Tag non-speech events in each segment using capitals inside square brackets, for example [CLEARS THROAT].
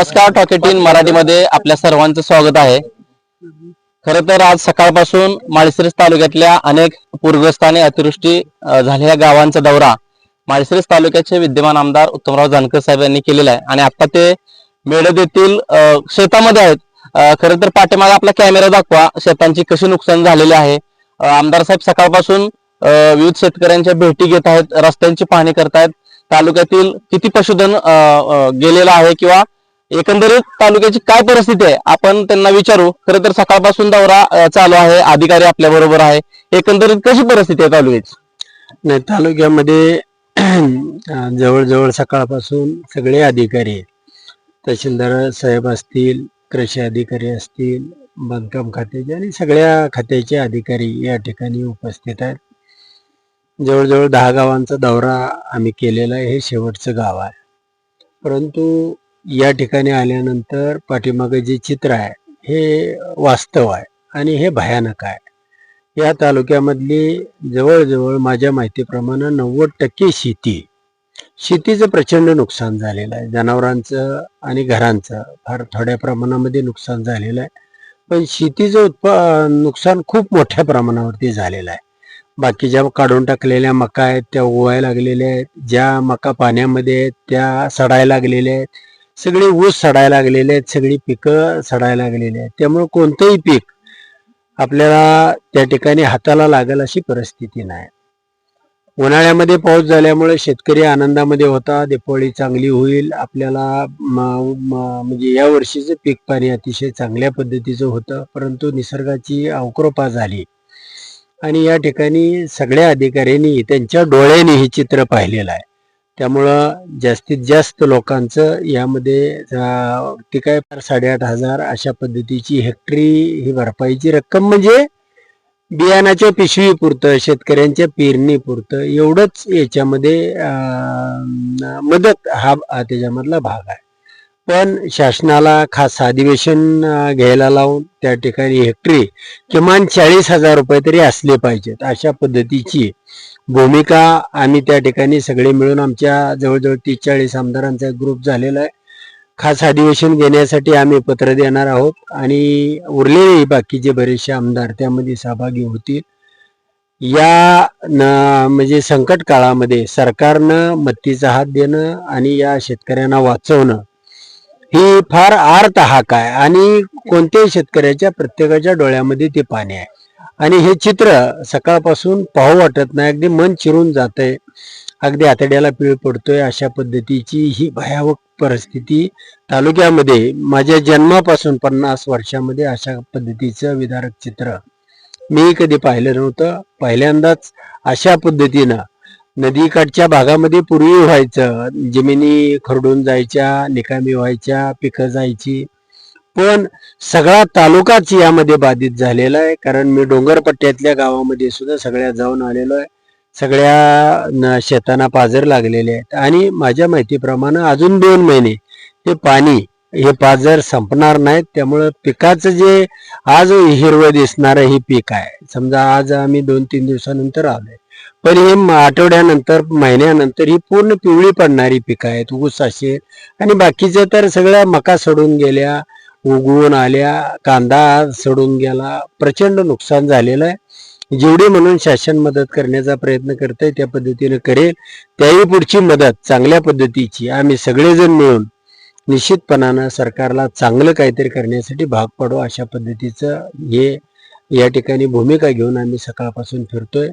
नमस्कार टॉकेटीन मराठीमध्ये आपल्या सर्वांचं स्वागत आहे. खर तर आज सकाळपासून माळशिरस तालुक्यातल्या अनेक पूरग्रस्त आणि अतिवृष्टी झालेल्या गावांचा दौरा माळशिरस तालुक्याचे विद्यमान आमदार उत्तमराव जानकर साहेब यांनी केलेला आहे. आणि आता ते मेळद येथील शेतामध्ये आहेत. खर खरं तर पाठीमागे आपला कॅमेरा दाखवा शेतांची कशी नुकसान झालेली आहे. आमदार साहेब सकाळपासून विविध शेतकऱ्यांच्या भेटी घेत आहेत रस्त्यांची पाहणी करतायत. तालुक्यातील किती पशुधन गेलेलं आहे किंवा एकंदरीत तालुक्याची काय परिस्थिती आहे? आपण त्यांना विचारू. खरं तर सकाळपासून दौरा चालू आहे. अधिकारी आपल्या बरोबर आहे. एकंदरीत कशी परिस्थिती आहे तालुक्याची? नाही तालुक्यामध्ये जवळजवळ सकाळपासून सगळे अधिकारी तहसीलदार साहेब असतील कृषी अधिकारी असतील बांधकाम खात्याचे आणि सगळ्या खात्याचे अधिकारी या ठिकाणी उपस्थित आहेत. जवळजवळ दहा गावांचा दौरा आम्ही केलेला आहे. हे शेवटचं गाव आहे. परंतु या ठिकाणी आल्यानंतर पाठीमागे जे चित्र आहे हे वास्तव आहे आणि हे भयानक आहे. या तालुक्यामधली जवळजवळ माझ्या माहितीप्रमाणे नव्वद टक्के शेती शेतीचं प्रचंड नुकसान झालेलं आहे. जनावरांचं आणि घरांचं फार थोड्या प्रमाणामध्ये नुकसान झालेलं आहे. पण शेतीचं उत्पा नुकसान खूप मोठ्या प्रमाणावरती झालेलं आहे. बाकीच्या काढून टाकलेल्या मका आहेत त्या उगवायला लागलेल्या आहेत. ज्या मका पाण्यामध्ये आहेत त्या सडायला लागलेल्या आहेत. सगळे ऊस सडायला लागलेले आहेत सगळी पिकं सडायला लागलेली आहेत. त्यामुळे कोणतंही पीक आपल्याला त्या ठिकाणी हाताला लागेल अशी परिस्थिती नाही. उन्हाळ्यामध्ये पाऊस झाल्यामुळे शेतकरी आनंदामध्ये होता दिपावळी चांगली होईल आपल्याला म्हणजे या वर्षीचं पीक पाणी अतिशय चांगल्या पद्धतीचं होतं परंतु निसर्गाची अवकृपा झाली. आणि या ठिकाणी सगळ्या अधिकाऱ्यांनी त्यांच्या डोळ्यांनी हे चित्र पाहिलेलं आहे. त्यामुळं जास्तीत जास्त लोकांचं यामध्ये ते ती काय साडेआठ हजार अशा पद्धतीची हेक्टरी ही भरपाईची रक्कम म्हणजे बियाणाच्या पिशवी पुरतं शेतकऱ्यांच्या पेरणी पुरतं एवढंच याच्यामध्ये मदत हा त्याच्यामधला भाग आहे. पण शासनाला खास अधिवेशन घ्यायला लावून त्या ठिकाणी हेक्टरी किमान चाळीस हजार रुपये तरी असले पाहिजेत अशा पद्धतीची भूमिका आम्ही त्या ठिकाणी सगळे मिळून आमच्या जवळजवळ तीस चाळीस आमदारांचा एक ग्रुप झालेला आहे. खास अधिवेशन घेण्यासाठी आम्ही पत्र देणार आहोत आणि उरलेले बाकीचे बरेचसे आमदार त्यामध्ये सहभागी होतील. या न- म्हणजे संकट काळामध्ये सरकारनं मत्तीचा हात देणं आणि या शेतकऱ्यांना वाचवणं ही फार आर्त हाक आहे आणि कोणत्याही शेतकऱ्याच्या प्रत्येकाच्या डोळ्यामध्ये ते पाणी आहे. आणि हे चित्र सकाळपासून पाहू वाटत नाही. अगदी मन चिरून जातंय. अगदी आतड्याला पिळ पडतोय अशा पद्धतीची ही भयावह परिस्थिती तालुक्यामध्ये माझ्या जन्मापासून पन्नास वर्षामध्ये अशा पद्धतीचं विदारक चित्र. मी कधी पाहिलं नव्हतं. पहिल्यांदाच अशा पद्धतीनं नदीकाठच्या भागामध्ये पूर्वी व्हायचं. जमिनी खरडून जायच्या निकामी व्हायच्या पिकं जायची. पण सगळा तालुकाच यामध्ये बाधित झालेला आहे. कारण मी डोंगरपट्ट्यातल्या गावामध्ये सुद्धा सगळ्या जाऊन आलेलो आहे. सगळ्या न- शेतांना पाजर लागलेले आहेत. आणि माझ्या माहितीप्रमाणे अजून दोन महिने हे पाणी हे पाजर संपणार नाहीत. त्यामुळं पिकाचं जे आज हिरवं दिसणारं हे पीक आहे. समजा आज आम्ही दोन तीन दिवसानंतर आलोय. पण हे आठवड्यानंतर महिन्यानंतर ही पूर्ण पिवळी पडणारी पिकं आहेत. ऊस असेल आणि बाकीचं तर सगळ्या मका सडून गेल्या. उगवून आल्या कांदा सडून गेला प्रचंड नुकसान झालेलं आहे. जेवढी म्हणून शासन मदत करण्याचा प्रयत्न करतंय त्या पद्धतीने करेल. त्याही पुढची मदत चांगल्या पद्धतीची आम्ही सगळेजण मिळून निश्चितपणानं सरकारला चांगलं काहीतरी करण्यासाठी भाग पाडू अशा पद्धतीचं हे या ठिकाणी भूमिका घेऊन आम्ही सकाळपासून फिरतोय.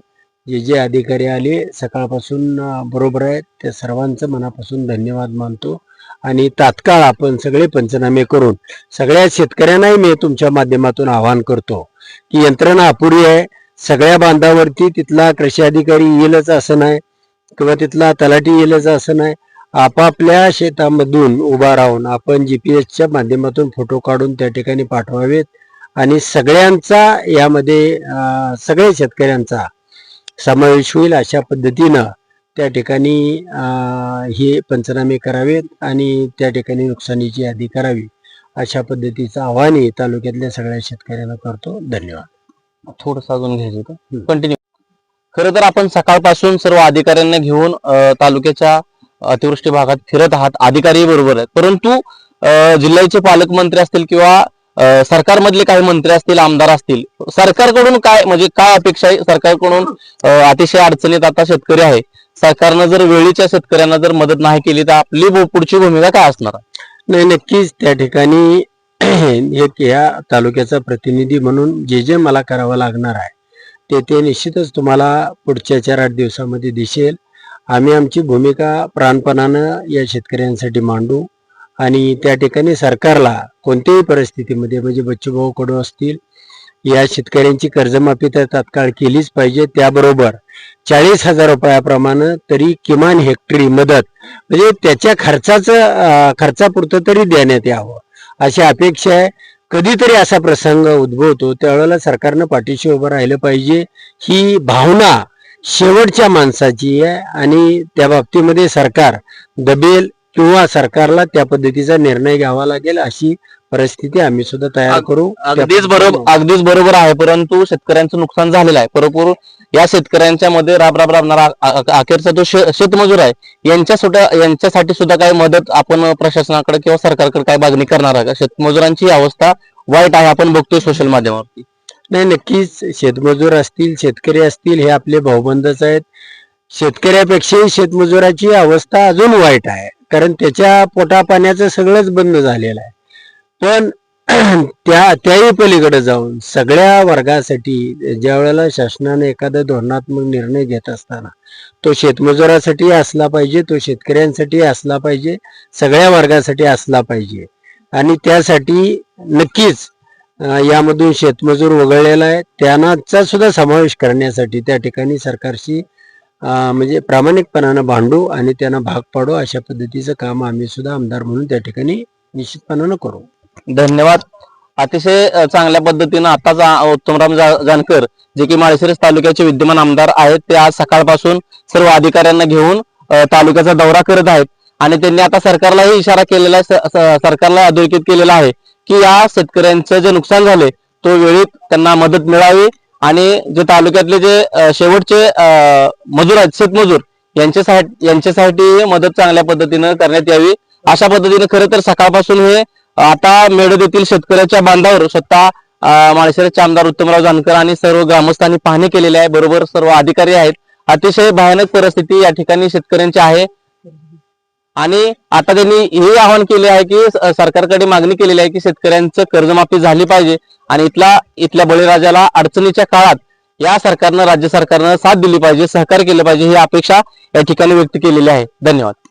जे जे अधिकारी आले सकाळपासून बरोबर आहेत. त्या सर्वांचं मनापासून धन्यवाद मानतो. आणि तात्काळ आपण सगळे पंचनामे करून सगळ्या शेतकऱ्यांनाही मी तुमच्या माध्यमातून आवाहन करतो की यंत्रणा अपुरी आहे. सगळ्या बांधावरती तिथला कृषी अधिकारी येईलच असं नाही किंवा तिथला तलाठी येईलच असं नाही. आपापल्या शेतामधून उभा राहून आपण जीपीएसच्या माध्यमातून फोटो काढून त्या ठिकाणी पाठवावेत आणि सगळ्यांचा यामध्ये सगळ्या शेतकऱ्यांचा समावेश होईल अशा पद्धतीनं त्या ठिकाणी हे पंचनामे करावेत आणि त्या ठिकाणी नुकसानीची यादी करावी. अशा पद्धतीचं आव्हानही तालुक्यातल्या सगळ्या शेतकऱ्यांना करतो. धन्यवाद. थोडस अजून घ्यायचं होतं. कंटिन्यू खरं तर आपण सकाळपासून सर्व अधिकाऱ्यांना घेऊन तालुक्याच्या अतिवृष्टी भागात फिरत आहात. अधिकारी बरोबर आहेत. परंतु जिल्ह्याचे पालकमंत्री असतील किंवा सरकारमधले काही मंत्री असतील आमदार असतील सरकारकडून काय म्हणजे काय अपेक्षा आहे? सरकारकडून अतिशय अडचणीत आता शेतकरी आहे. सरकारनं जर वेळीच्या शेतकऱ्यांना जर मदत नाही केली तर आपली पुढची भूमिका काय असणार? नाही नक्कीच त्या ठिकाणी [CLEARS THROAT] एक या तालुक्याचा प्रतिनिधी म्हणून जे जे मला करावं लागणार आहे ते ते निश्चितच तुम्हाला पुढच्या चार आठ दिवसामध्ये दिसेल. आम्ही आमची भूमिका प्राणपणानं या शेतकऱ्यांसाठी मांडू आणि त्या ठिकाणी सरकारला कोणत्याही परिस्थितीमध्ये म्हणजे बच्चूभाऊ कडू असतील या शेतकऱ्यांची कर्जमाफी तर तात्काळ केलीच पाहिजे. त्याबरोबर चाळीस हजार रुपयाप्रमाणे तरी किमान हेक्टरी मदत म्हणजे त्याच्या खर्चाचं खर्चापुरतं तरी देण्यात यावं. अशी अपेक्षा आहे. कधीतरी असा प्रसंग उद्भवतो. त्यावेळेला सरकारनं पाठीशी उभं राहिलं पाहिजे. ही भावना शेवटच्या माणसाची आहे आणि त्या बाबतीमध्ये सरकार दबेल किंवा सरकारला त्या पद्धतीचा निर्णय घ्यावा लागेल अशी परिस्थिती आम्ही सुद्धा तयार करू. अगदीच बरोबर अगदीच बरोबर आहे परंतु शेतकऱ्यांचं नुकसान झालेलं आहे. बरोबर या शेतकऱ्यांच्या मध्ये राब राब राबणारा अखेरचा जो शेतमजूर आहे. यांच्या सुद्धा यांच्यासाठी सुद्धा काही मदत आपण प्रशासनाकडे किंवा सरकारकडे काय मागणी करणार आहे का? शेतमजुरांची अवस्था वाईट आहे आपण बघतोय सोशल माध्यमावरती. नाही नक्कीच. शेतमजूर असतील शेतकरी असतील हे आपले भाऊबंदच आहेत. शेतकऱ्यापेक्षाही शेतमजुराची अवस्था अजून वाईट आहे. कारण त्याच्या पोटा पाण्याचं सगळंच बंद झालेलं आहे. पण [CLEARS THROAT] त्या त्याही पलीकडे जाऊन सगळ्या वर्गासाठी ज्या वेळेला शासनाने एखादा धोरणात्मक निर्णय घेत असताना तो शेतमजुरासाठी असला पाहिजे तो शेतकऱ्यांसाठी असला पाहिजे सगळ्या वर्गासाठी असला पाहिजे. आणि त्यासाठी नक्कीच यामधून शेतमजूर वगळलेला आहे. त्यांचा सुद्धा समावेश करण्यासाठी त्या ठिकाणी सरकारशी म्हणजे प्रामाणिकपणानं भांडू आणि त्यांना भाग पाडू अशा पद्धतीचं काम आम्ही सुद्धा आमदार म्हणून त्या ठिकाणी निश्चितपणानं करू. धन्यवाद. अतिशय चांगल्या पद्धतीनं आता उत्तमराम जा- जानकर जे की माळशिरस तालुक्याचे विद्यमान आमदार आहेत ते आज सकाळपासून सर्व अधिकाऱ्यांना घेऊन तालुक्याचा दौरा करत आहेत. आणि त्यांनी आता सरकारलाही इशारा केलेला आहे सरकारला अधोरेखित केलेला आहे की या शेतकऱ्यांचं जे नुकसान झाले तो वेळी त्यांना मदत मिळावी. आणि जे तालुक्यातले जे शेवटचे मजूर आहेत शेतमजूर यांच्यासाठी यांच्यासाठी मदत चांगल्या पद्धतीनं करण्यात यावी. अशा पद्धतीने खरं तर सकाळपासून हे आता मेडद येथील शेतकऱ्याच्या बांधावर स्वतः अं, माळशिरसचे आमदार उत्तमराव जानकर आणि सर्व ग्रामस्थांनी पाहणी केलेली आहे. बरोबर सर्व अधिकारी आहेत. अतिशय भयानक परिस्थिती या ठिकाणी शेतकऱ्यांची आहे. आणि आता त्यांनी हे आवाहन केले आहे की सरकारकडे मागणी केलेली आहे की शेतकऱ्यांचं कर्जमाफी झाली पाहिजे. आणि इथला इथल्या बळीराजाला अडचणीच्या काळात या सरकारनं राज्य सरकारनं साथ दिली पाहिजे सहकार्य केलं पाहिजे ही अपेक्षा या ठिकाणी व्यक्त केलेली आहे. धन्यवाद.